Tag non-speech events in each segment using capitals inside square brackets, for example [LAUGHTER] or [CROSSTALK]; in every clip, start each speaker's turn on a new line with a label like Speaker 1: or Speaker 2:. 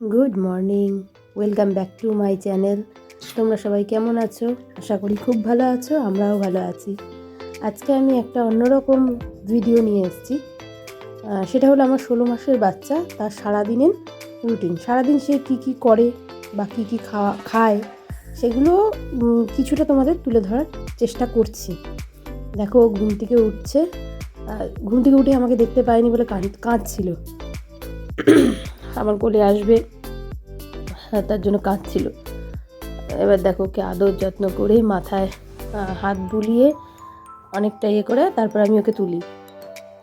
Speaker 1: Good morning welcome back to my channel তোমরা সবাই কেমন আছো? আশা করি খুব ভালো আছো, আমরাও ভালো আছি। আজকে আমি একটা অন্যরকম ভিডিও নিয়ে এসেছি। সেটা হলো আমার ষোলো মাসের বাচ্চা, তার সারাদিনের রুটিন সারাদিন সে কী কী করে বা কী কী খাওয়া খায়, সেগুলো কিছুটা তোমাদের তুলে ধরার চেষ্টা করছি। দেখো ঘুম থেকে উঠছে। ঘুম থেকে উঠে আমাকে দেখতে পায়নি বলে কাঁদ, কাঁদছিল। আমার কোলে আসবে। হ্যাঁ, তার জন্য কাঁদছিল। এবার দেখো ওকে আদর যত্ন করে মাথায় হাত বুলিয়ে অনেকটা ইয়ে করে তারপর আমি ওকে তুলি।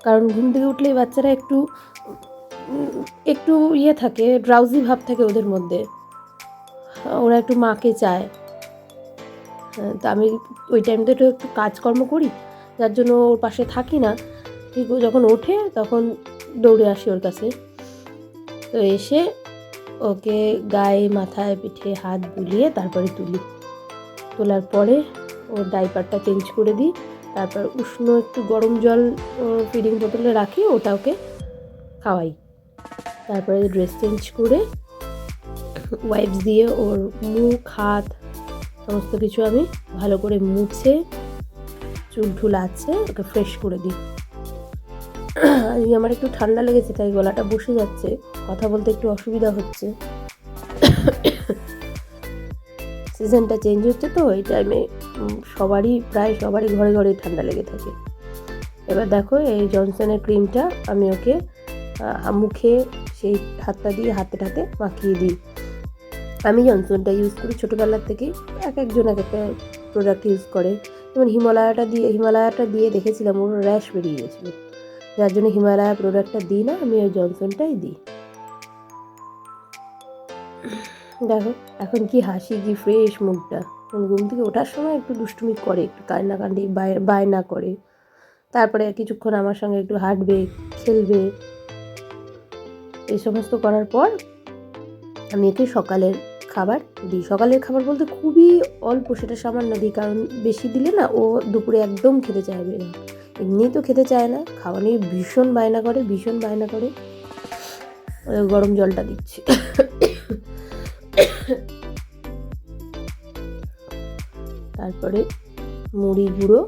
Speaker 1: কারণ ঘুম থেকে উঠলেই বাচ্চারা একটু একটু ইয়ে থাকে ড্রাউজি ভাব থাকে ওদের মধ্যে। ওরা একটু মাকে চায়। হ্যাঁ, তা আমি ওই টাইমটা একটু একটু কাজকর্ম করি যার জন্য ওর পাশে থাকি না। ঠিক যখন ওঠে তখন দৌড়ে আসি ওর কাছে। তো এসে ওকে গায়ে, মাথায়, পিঠে হাত বুলিয়ে তারপরে তুলি। তোলার পরে ওর ডাইপারটা চেঞ্জ করে দিই। তারপর উষ্ণ একটু গরম জল ফিডিং বোতলে রাখি, ওটা ওকে খাওয়াই। তারপরে ড্রেস চেঞ্জ করে ওয়াইপস দিয়ে ওর মুখ, হাত, সমস্ত কিছু আমি ভালো করে মুছে চুল ঠুল আছে, ওকে ফ্রেশ করে দিই। আজকে আমার একটু ঠান্ডা লেগেছে, তাই গলাটা বসে যাচ্ছে। কথা বলতে একটু অসুবিধা হচ্ছে। সিজনটা চেঞ্জ হচ্ছে তো, এই টাইমে সবারই, প্রায় সবারই ঘরে ঘরে ঠান্ডা লেগে থাকে। এবার দেখো, এই জনসনের ক্রিমটা আমি ওকে মুখে সেই হাতটা দিয়ে হাতে হাতে মাখিয়ে দিই। আমি জনসনটা ইউজ করি ছোটোবেলার থেকেই, এক একজন এক একটা প্রোডাক্ট ইউজ করে। যেমন হিমালয়াটা দিয়ে হিমালয়াটা দিয়ে দেখেছিলাম, ওর র্যাশ বেরিয়ে গেছিল। যার জন্য হিমালয়া প্রোডাক্টটা দিই না, আমি ওই জনসনটাই দিই। দেখো এখন কি হাসি, কি ফ্রেশ মুখটা ঘুম থেকে ওঠার সময় একটু দুষ্টুমি করে, একটু কান্নাকান্দি বায়- বায়না করে। তারপরে কিছুক্ষণ আমার সঙ্গে একটু হাঁটবে, খেলবে। এই সমস্ত করার পর আমি একে সকালের খাবার দিই। সকালের খাবার বলতে খুবই অল্প, সেটা সামান্য দিই, কারণ বেশি দিলে না ও দুপুরে একদম খেতে চাইবে না। এমনিই তো খেতে চায় না খাওয়া নিয়ে ভীষণ বায়না করে, ভীষণ বায়না করে। গরম জলটা দিচ্ছি। তারপরে মুড়ি গুঁড়ো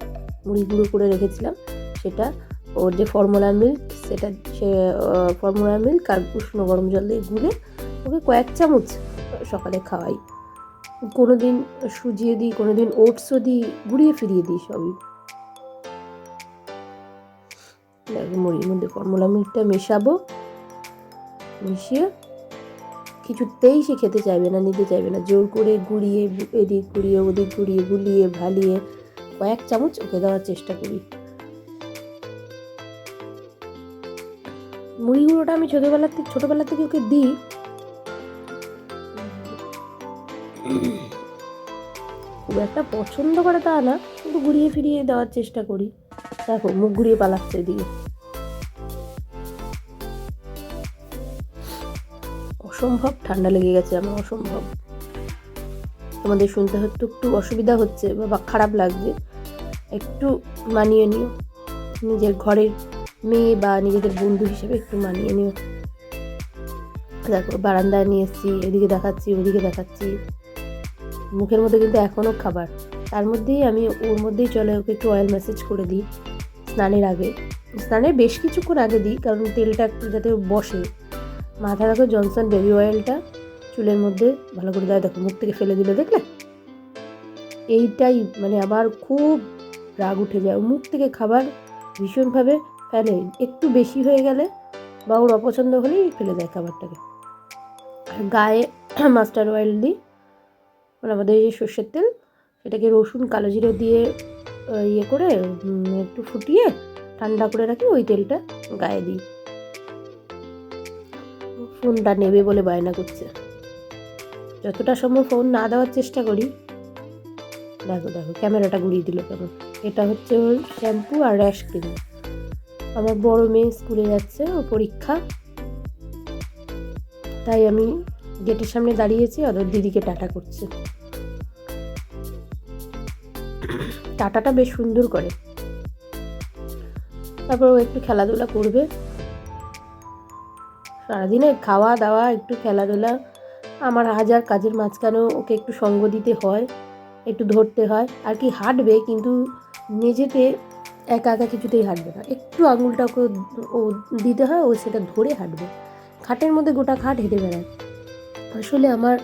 Speaker 1: মুড়ি গুঁড়ো করে রেখেছিলাম। সেটা ওর যে ফর্মুলা মিল্ক, সেটা সে ফর্মুলা মিল্ক আর উষ্ণ গরম জল দিয়ে গুলে ওকে কয়েক চামচ সকালে খাওয়াই। কোনো দিন সুজিয়ে দিই কোনো দিন ওটসও দিই, ঘুরিয়ে ফিরিয়ে দিই সবই। মুড়ির মধ্যে ফর্মুলা মিল্কটা মেশাবো। মিশিয়ে কিছুতেই সে খেতে চাইবে না, নিতে চাইবে না। জোর করে গুলিয়ে এদিক গুড়িয়ে, ওদিক গুলিয়ে গুলিয়ে, ভালিয়ে কয়েক চামচ ওকে দেওয়ার চেষ্টা করি। মুড়ি গুঁড়োটা আমি ছোটোবেলার থেকে ছোটোবেলা থেকে ওকে দিই। খুব একটা পছন্দ করে তা না, কিন্তু ঘুরিয়ে ফিরিয়ে দেওয়ার চেষ্টা করি। দেখো মুখ ঘুরিয়ে পালাচ্ছে এদিকে। অসম্ভব, ঠান্ডা লেগে গেছে, আমার অসম্ভব। তোমাদের শুনতে হয়তো একটু অসুবিধা হচ্ছে, বা খারাপ লাগছে। একটু মানিয়ে নিও। নিজের ঘরের মেয়ে বা নিজেদের বন্ধু হিসেবে একটু মানিয়ে নিও। দেখো, বারান্দায় নিয়ে এসেছি, এদিকে দেখাচ্ছি, ওদিকে দেখাচ্ছি। মুখের মধ্যে কিন্তু এখনও খাবার। তার মধ্যেই আমি, ওর মধ্যেই চলে, ওকে একটু অয়েল ম্যাসেজ করে দিই। স্নানের আগে। স্নানের বেশ কিছুক্ষণ আগে দিই, কারণ তেলটা একটু যাতে বসে। মাথা দেখো জনসন বেবি অয়েলটা, চুলের মধ্যে ভালো করে দেয় দেখো মুখ থেকে ফেলে দিলে, দেখলে? এইটাই মানে আবার খুব রাগ উঠে যায়। মুখ থেকে খাবার ভীষণভাবে ফেলে। একটু বেশি হয়ে গেলে বা ওর অপছন্দ হলেই ফেলে দেয় খাবারটাকে। আর গায়ে [CLEARS THROAT] মাস্টার অয়েল দিই। মানে আমাদের যে সর্ষের তেল, সেটাকে রসুন, কালো জিরে দিয়ে ইয়ে করে একটু ফুটিয়ে ঠান্ডা করে রাখি, ওই তেলটা গায়ে দিই। ফোনটা নেবে বলে বায়না করছে। যতটা সম্ভব ফোন না দেওয়ার চেষ্টা করি। দেখো দেখো, ক্যামেরাটা ঘুরিয়ে দিল কেমন। এটা হচ্ছে ওর শ্যাম্পু আর র্যাশ ক্রিম। আমার বড় মেয়ে স্কুলে যাচ্ছে, ও পরীক্ষা। তাই আমি গেটের সামনে দাঁড়িয়েছি ওর দিদিকে টাটা করছে। টাটাটা বেশ সুন্দর করে। তারপর ও একটু খেলাধুলা করবে। সারাদিনে খাওয়া দাওয়া একটু খেলাধুলা। আমার হাজার কাজের মাঝখানেও ওকে একটু সঙ্গ দিতে হয়, একটু ধরতে হয়। আর কি হাঁটবে, কিন্তু মেঝেতে একা একা কিছুতেই হাঁটবে না। একটু আঙুলটা ওকে, ও দিতে হয়, ও সেটা ধরে হাঁটবে। খাটের মধ্যে গোটা খাট হেঁটে বেড়ায়। আসলে আমার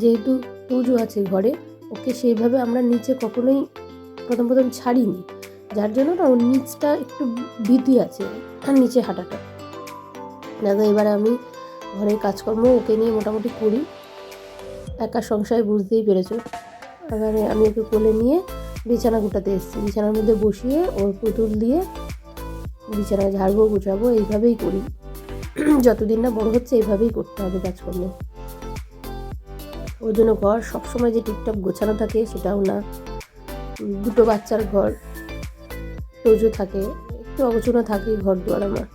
Speaker 1: যেহেতু পুজো আছে ঘরে, ওকে সেইভাবে আমরা নিচে কখনোই প্রথম প্রথম ছাড়িনি। যার জন্য না ওর নিচটা একটু ভীতি আছে, আর নিচে হাঁটাটা। দেখো এবারে আমি ঘরের কাজকর্ম ওকে নিয়ে মোটামুটি করি। একা সংসারে বুঝতেই পেরেছ। এবারে আমি ওকে কোলে নিয়ে বিছানা গুটাতে এসেছি। বিছানার মধ্যে বসিয়ে ওর পুতুল দিয়ে বিছানা ঝাড়বো, গুছাবো, এইভাবেই করি। যতদিন না বড় হচ্ছে এইভাবেই করতে হবে কাজকর্ম। ওর জন্য ঘর সবসময় যে টিপটপ গোছানো থাকে সেটাও না। দুটো বাচ্চার ঘর। রোজও থাকে, একটু অগোছানো থাকে ঘর দুয়ার আমার।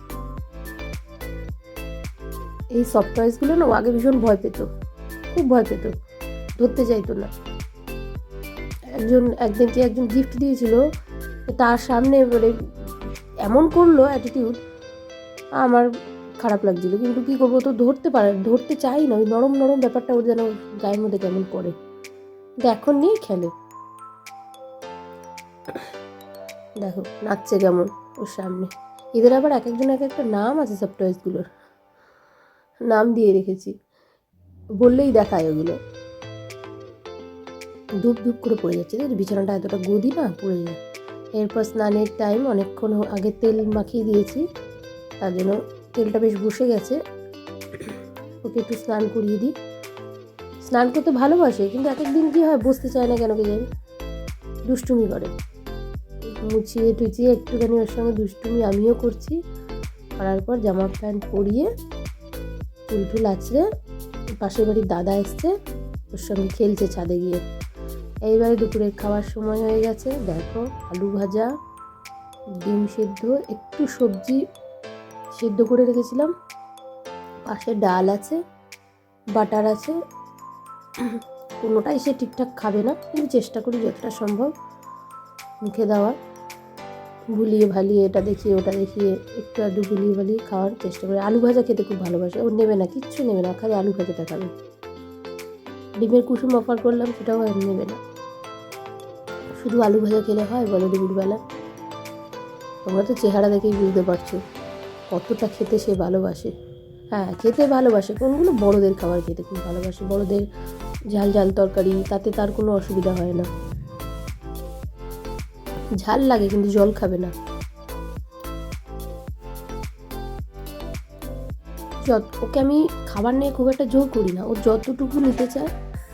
Speaker 1: এই সফট না ও আগে ভীষণ ভয় পেত, খুব ভয় পেত, ধরতে চাইতো না। একজন একদিনকে একজন গিফট দিয়েছিল, তার সামনে মানে এমন করল অ্যাটিটিউড আমার খারাপ লাগছিল। কিন্তু কী করব তো ধরতে পারে, ধরতে চাই না, ওই নরম নরম ব্যাপারটা ওর যেন গায়ের মধ্যে কেমন করে কিন্তু এখন নিয়েই খেলে। দেখো, নাচছে কেমন ওর সামনে। এদের আবার এক একজন এক একটা নাম আছে সব টয়েসগুলোর নাম দিয়ে রেখেছি। বললেই দেখায় ওগুলো। ধূপ ধূপ করে পড়ে যাচ্ছে বিছানাটা এতটা গদি না, পড়ে যায়। এরপর স্নানের টাইম অনেকক্ষণ আগে তেল মাখিয়ে দিয়েছি, তার জন্য তেলটা বেশ বসে গেছে। ওকে একটু স্নান করিয়ে দিই। স্নান করতে ভালোবাসে, কিন্তু এক একদিন কী হয়, বসতে চায় না কেন কে জানি। দুষ্টুমি করে। মুছিয়ে টুচিয়ে একটুখানি ওর সঙ্গে দুষ্টুমি আমিও করছি। করার পর জামা প্যান্ট পরিয়ে চুল টুল আছড়ে পাশের বাড়ির দাদা এসছে, ওর সঙ্গে খেলছে ছাদে গিয়ে। এইবারে দুপুরের খাওয়ার সময় হয়ে গেছে। দেখো, আলু ভাজা, ডিম সেদ্ধ, একটু সবজি সেদ্ধ করে রেখেছিলাম। পাশে ডাল আছে, বাটার আছে। কোনোটাই সে ঠিকঠাক খাবে না। কিন্তু চেষ্টা করি যতটা সম্ভব মুখে দেওয়ার। ভুলিয়ে ভালিয়ে, এটা দেখিয়ে, ওটা দেখিয়ে, একটু আধটু ভুলিয়ে ভালিয়ে খাওয়ার চেষ্টা করে। আলু ভাজা খেতে খুব ভালোবাসে। ও নেবে না, কিচ্ছু নেবে না, খালি আলু ভাজাটা খাবে। ডিমের কুসুম অফার করলাম, সেটাও আর নেবে না। শুধু আলু ভাজা খেলে হয়, বলো দুপুরবেলা তোমরা তো চেহারা দেখেই বুঝতে পারছ, কতটা খেতে সে ভালোবাসে। হ্যাঁ খেতে ভালোবাসে। কোনগুলো বড়দের খাবার খেতে খুব ভালোবাসে? বড়দের ঝাল ঝাল তরকারি, তাতে তার কোনো অসুবিধা হয় না। ঝাল লাগে, কিন্তু জল খাবে না। যত, ওকে আমি খাবার নিয়ে খুব একটা জোর করি না। ও যতটুকু নিতে চায়,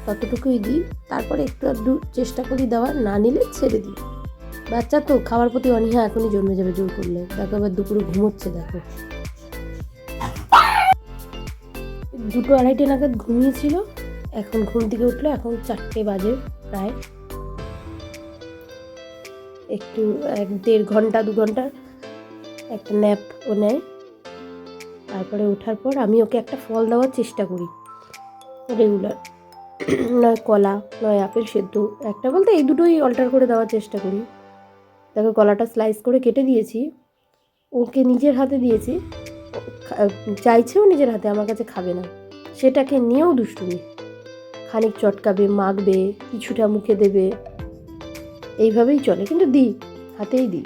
Speaker 1: ততটুকুই দিই। তারপরে একটু আধটু চেষ্টা করি দেওয়ার, না নিলে ছেড়ে দিই। বাচ্চা তো, খাওয়ার প্রতি অনীহা এখনই জন্মে যাবে জোর করলে। দেখো এবার দুপুরে ঘুমোচ্ছে, দেখো। দুটো আড়াইটে নাগাদ ঘুমিয়েছিল। এখন ঘুম থেকে উঠল, এখন চারটে বাজে প্রায়। একটু, এক দেড় ঘণ্টা, দু ঘণ্টা একটা ন্যাপ ও নেয়। তারপরে ওঠার পর আমি ওকে একটা ফল দেওয়ার চেষ্টা করি রেগুলার নয় কলা, নয় আপেল সেদ্ধ, একটা বলতে এই দুটোই অল্টার করে দেওয়ার চেষ্টা করি। দেখো কলাটা স্লাইস করে কেটে দিয়েছি। ওকে নিজের হাতে দিয়েছি। চাইছেও নিজের হাতে, আমার কাছে খাবে না। সেটাকে নিয়েও দুষ্টুমি। খানিক চটকাবে, মাখবে, কিছুটা মুখে দেবে। এইভাবেই চলে, কিন্তু দিই, হাতেই দিই।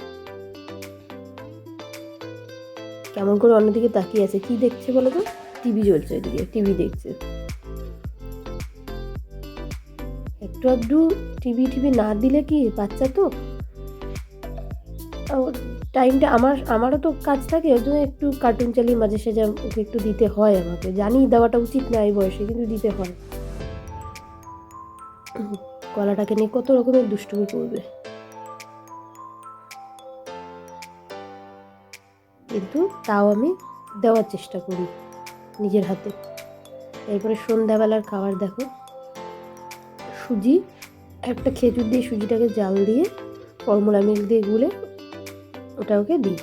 Speaker 1: কেমন করে অন্যদিকে তাকিয়ে আছে, কি দেখছে বলো তো? টিভি চলছে এদিকে টিভি দেখছে। একটু আধটু টিভি টিভি না দিলে কি বাচ্চা তো? টাইমটা আমার, আমারও তো কাজ থাকে, ওই জন্য একটু কার্টুন চালিয়ে মাঝে সাঝে ওকে একটু দিতে হয় আমাকে। জানি দেওয়াটা উচিত না এই বয়সে, কিন্তু দিতে হয়। গলাটাকে নিয়ে কত রকমের দুষ্টুমি করবে। কিন্তু তাও আমি দেওয়ার চেষ্টা করি নিজের হাতে। এরপরে সন্ধ্যাবেলার খাবার দেখো। সুজি, একটা খেজুর দিয়ে সুজিটাকে জাল দিয়ে ফর্মুলা মিল্ক দিয়ে গুলে ওটা ওকে দিই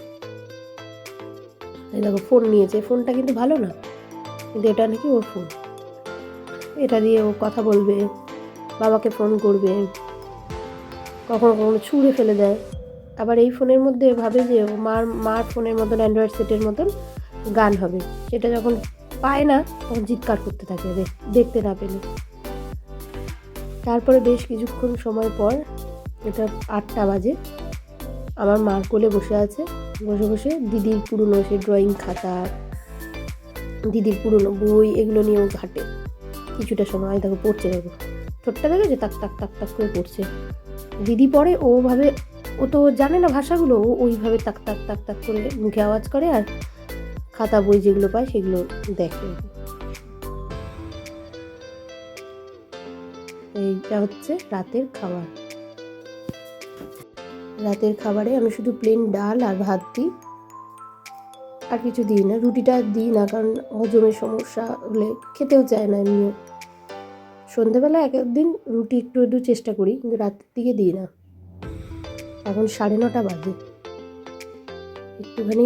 Speaker 1: দেখো, ফোন নিয়েছে। ফোনটা কিন্তু ভালো না, কিন্তু এটা নাকি ওর ফোন। এটা দিয়ে ও কথা বলবে। বাবাকে ফোন করবে। কখনো কখনো ছুঁড়ে ফেলে দেয়। আবার এই ফোনের মধ্যে ভাবে যে মার মার ফোনের মতন, অ্যান্ড্রয়েড সেটের মতন গান হবে। সেটা যখন পায় না, তখন চিৎকার করতে থাকে দেখ- দেখতে না পেলে। তারপরে বেশ কিছুক্ষণ সময় পর এটা আটটা বাজে। আমার মার কোলে বসে আছে। বসে বসে দিদির পুরনো সে ড্রয়িং খাতা, দিদির পুরনো বই, এগুলো নিয়েও ঘাটে। কিছুটা সময় দেখো, পড়ছে দেখো। ছোট্টা দেখেছে তাক তাক তাক তাক করে পড়ছে। দিদি পড়ে ওভাবে ও তো জানে না ভাষাগুলো, ও ওইভাবে তাক তাক তাক তাক করে মুখে আওয়াজ করে আর খাতা বই যেগুলো পায় সেগুলো দেখে। এইটা হচ্ছে রাতের খাবার। রাতের খাবারে আমি শুধু প্লেন ডাল আর ভাত দিই। আর কিছু দিই না, রুটিটা দিই না, কারণ হজমের সমস্যা হলে খেতেও চায় না এমনিও। সন্ধেবেলা এক একদিন রুটি একটু একটু চেষ্টা করি, কিন্তু রাতের দিকে দিই না। এখন সাড়ে নটা বাজে। একটুখানি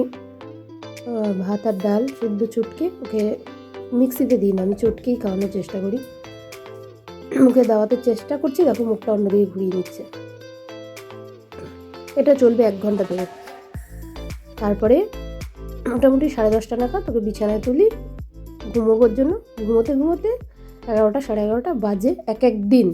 Speaker 1: ভাত আর ডাল সেদ্ধ চটকে ওকে মিক্সিতে দিই না, আমি চটকেই খাওয়ানোর চেষ্টা করি। মুখে দেওয়াতে চেষ্টা করছি, দেখো মুখটা অন্যদিকে ঘুরিয়ে নিচ্ছে। এটা চলবে এক ঘণ্টা ধরে তারপরে মোটামুটি সাড়ে দশটা নাগাদ তোকে বিছানায় তুলি ঘুমোবার জন্য। ঘুমোতে ঘুমোতে এগারোটা সাড়ে এগারোটা বাজে এক এক দিন।